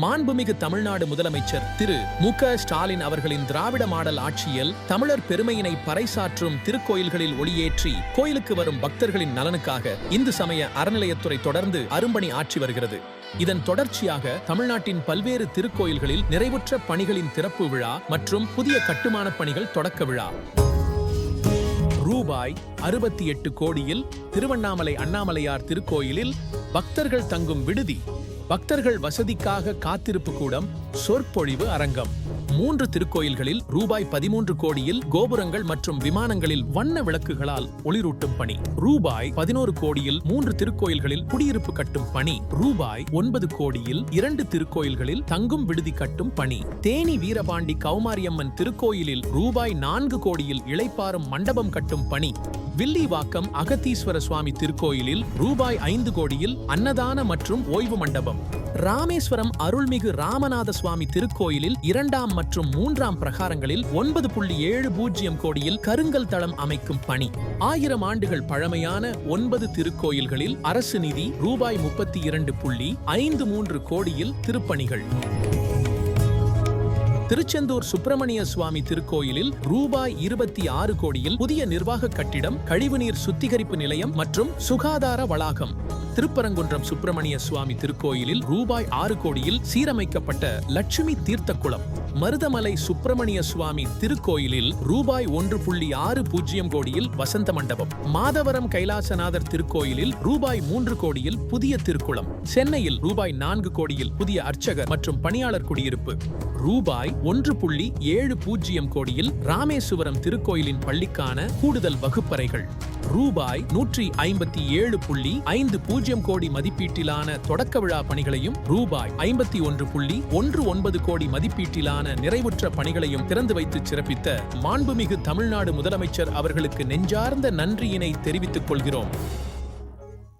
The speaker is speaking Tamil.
மாண்புமிகு தமிழ்நாடு முதலமைச்சர் திரு மு க ஸ்டாலின் அவர்களின் திராவிட மாடல் ஆட்சியில் தமிழர் பெருமையினை பறைசாற்றும் திருக்கோயில்களில் ஒளியேற்றி கோயிலுக்கு வரும் பக்தர்களின் நலனுக்காக இந்து சமய அறநிலையத்துறை தொடர்ந்து அரும்பணி ஆற்றி வருகிறது. இதன் தொடர்ச்சியாக தமிழ்நாட்டின் பல்வேறு திருக்கோயில்களில் நிறைவுற்ற பணிகளின் திறப்பு விழா மற்றும் புதிய கட்டுமான பணிகள் தொடக்க விழா. ரூபாய் அறுபத்தி எட்டு கோடியில் திருவண்ணாமலை அண்ணாமலையார் திருக்கோயிலில் பக்தர்கள் தங்கும் விடுதி. பக்தர்கள் வசதிக்காக காத்திருப்பு கூடம் சொற்பொழிவு அரங்கம். மூன்று திருக்கோயில்களில் ரூபாய் பதிமூன்று கோடியில் கோபுரங்கள் மற்றும் விமானங்களில் வண்ண விளக்குகளால் ஒளிரூட்டும் பணி. ரூபாய் பதினோரு கோடியில் மூன்று திருக்கோயில்களில் குடியிருப்பு கட்டும் பணி. ரூபாய் ஒன்பது கோடியில் இரண்டு திருக்கோயில்களில் தங்கும் விடுதி கட்டும் பணி. தேனி வீரபாண்டி கௌமாரியம்மன் திருக்கோயிலில் ரூபாய் நான்கு கோடியில் இளைப்பாறும் மண்டபம் கட்டும் பணி. வில்லிவாக்கம் அகத்தீஸ்வர சுவாமி திருக்கோயிலில் ரூபாய் ஐந்து கோடியில் அன்னதான மற்றும் ஓய்வு மண்டபம். ராமேஸ்வரம் அருள்மிகு ராமநாத சுவாமி திருக்கோயிலில் இரண்டாம் மற்றும் மூன்றாம் பிரகாரங்களில் ஒன்பது புள்ளி ஏழு பூஜ்ஜியம் கோடியில் கருங்கல் தளம் அமைக்கும் பணி. ஆயிரம் ஆண்டுகள் பழமையான ஒன்பது திருக்கோயில்களில் அரசு நிதி ரூபாய் முப்பத்தி இரண்டு புள்ளி ஐந்து மூன்று கோடியில் திருப்பணிகள். திருச்செந்தூர் சுப்பிரமணிய சுவாமி திருக்கோயிலில் ரூபாய் இருபத்தி ஆறு கோடியில் புதிய நிர்வாக கட்டிடம் கழிவுநீர் சுத்திகரிப்பு நிலையம் மற்றும் சுகாதார வளாகம். திருப்பரங்குன்றம் சுப்பிரமணிய சுவாமி திருக்கோயிலில் ரூபாய் ஆறு கோடியில் சீரமைக்கப்பட்ட லட்சுமி தீர்த்த குளம் மருதமலை சுப்பிரமணிய சுவாமி திருக்கோயிலில் ரூபாய் ஒன்று புள்ளி ஆறு பூஜ்ஜியம் கோடியில் வசந்த மண்டபம். மாதவரம் கைலாசநாதர் திருக்கோயிலில் ரூபாய் மூன்று கோடியில் புதிய திருக்குளம். சென்னையில் ரூபாய் நான்கு கோடியில் புதிய அர்ச்சகர் மற்றும் பணியாளர் குடியிருப்பு. ரூபாய் ஒன்று புள்ளி ஏழு பூஜ்ஜியம் கோடியில் ராமேசுவரம் திருக்கோயிலின் பள்ளிக்கான கூடுதல் வகுப்பறைகள். ரூபாய் நூற்றி ஐம்பத்தி ஏழு புள்ளி ஐந்து பூஜ்ஜியம் கோடி மதிப்பீட்டிலான தொடக்க விழா பணிகளையும் ரூபாய் ஐம்பத்தி ஒன்று புள்ளி ஒன்று ஒன்பது கோடி மதிப்பீட்டிலான நிறைவுற்ற பணிகளையும் திறந்து வைத்து சிறப்பித்த மாண்புமிகு தமிழ்நாடு முதலமைச்சர் அவர்களுக்கு நெஞ்சார்ந்த நன்றியினை தெரிவித்துக் கொள்கிறோம்.